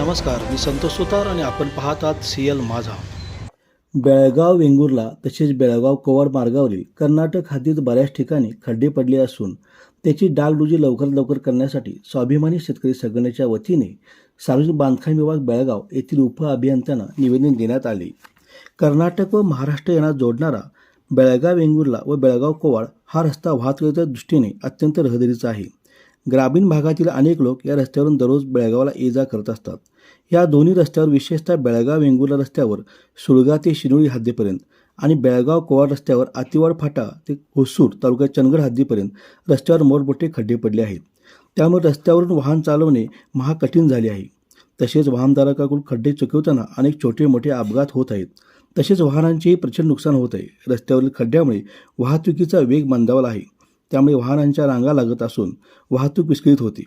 नमस्कार मी संतोष सुतार आणि आपण पाहतात सी एल माझा. बेळगाव वेंगुर्ला तसेच बेळगाव कोवाड मार्गावरील कर्नाटक हद्दीत बऱ्याच ठिकाणी खड्डे पडले असून त्याची डागडुजी लवकरात लवकर करण्यासाठी स्वाभिमानी शेतकरी संघटनेच्या वतीने सार्वजनिक बांधकाम विभाग बेळगाव येथील उप अभियंत्यांना निवेदन देण्यात आले. कर्नाटक व महाराष्ट्र यांना जोडणारा बेळगाव वेंगुर्ला व बेळगाव कोवाड हा रस्ता वाहतुकीच्या दृष्टीने अत्यंत रहदारीचा आहे. ग्रामीण भागातील अनेक लोक या रस्त्यावरून दररोज बेळगावला ये जा करत असतात. या दोन्ही रस्त्यावर विशेषतः बेळगाव वेंगुर्ला रस्त्यावर सुळगा ते शिरोळी हद्दीपर्यंत आणि बेळगाव कोवाड रस्त्यावर आतिवाड फाटा ते होसूर तालुक्यात चंदगड हद्दीपर्यंत रस्त्यावर मोठमोठे खड्डे पडले आहेत. त्यामुळे रस्त्यावरून वाहन चालवणे महाकठीण झाले आहे. तसेच वाहनधारकाकडून खड्डे चुकवताना अनेक छोटे मोठे अपघात होत आहेत. तसेच वाहनांचेही प्रचंड नुकसान होत आहे. रस्त्यावरील खड्ड्यामुळे वाहतुकीचा वेग मंदावला आहे. त्यामुळे वाहनांच्या रांगा लागत असून वाहतूक विस्कळीत होते.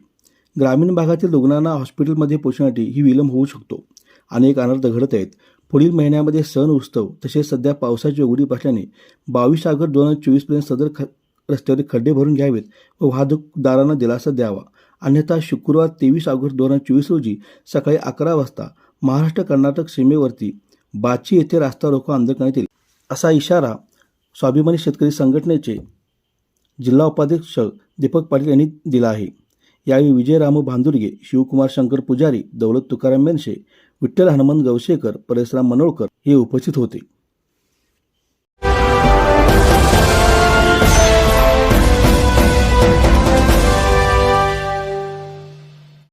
ग्रामीण भागातील रुग्णांना हॉस्पिटलमध्ये पोहोचण्यासाठी ही विलंब होऊ शकतो. अनेक अनर्थ घडत आहेत. पुढील महिन्यामध्ये सण उत्सव तसेच सध्या पावसाची उघडी असल्याने बावीस ऑगस्ट दोन हजार चोवीसपर्यंत सदर ख रस्त्यावरील खड्डे भरून घ्यावेत व वाहतूकदारांना दिलासा द्यावा. अन्यथा शुक्रवार तेवीस ऑगस्ट दोन हजार चोवीस रोजी सकाळी अकरा वाजता महाराष्ट्र कर्नाटक सीमेवरती बाची येथे रास्ता रोको आंदोलन करण्यात येईल. असा इशारा स्वाभिमानी शेतकरी संघटनेचे जिल्हा उपाध्यक्ष दीपक पाटील यांनी दिला आहे. यावेळी विजयरामू भांदुर्गे शिवकुमार शंकर पुजारी दौलत तुकाराम मेनशे विठ्ठल हनुमंत गवशेकर परेशराम मनोळकर हे उपस्थित होते.